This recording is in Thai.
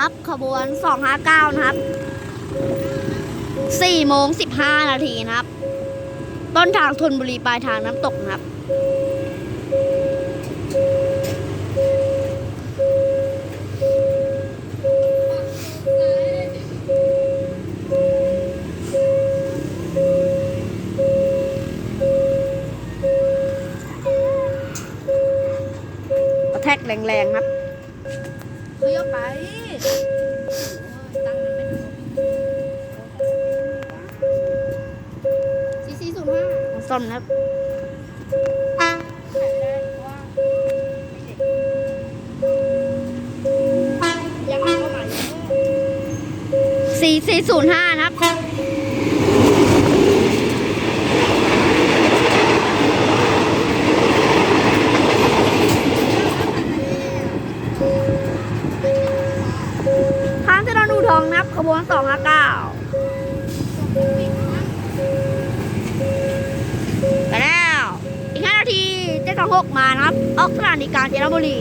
นะครับ ขบวน 259 นะครับ4โมง15 นาทีนะครับ ต้นทางธนบุรีปลายทางน้ำตกนะครับ กระแทกแรงๆครับ เขายกไปตั้งมันไม่ถูกซีซีศูนย์ห้าส้มนะครับขายไม่ได้เพราะว่าไม่เด็กยังไม่เข้ามาเยอะ 4405 นะครับ องถนนอูทองนะครับขบวน259ไปแล้ว อีกห้านาทีเจ็ดสองหกมานะครับ ออกสถานีกลารเจรบุรี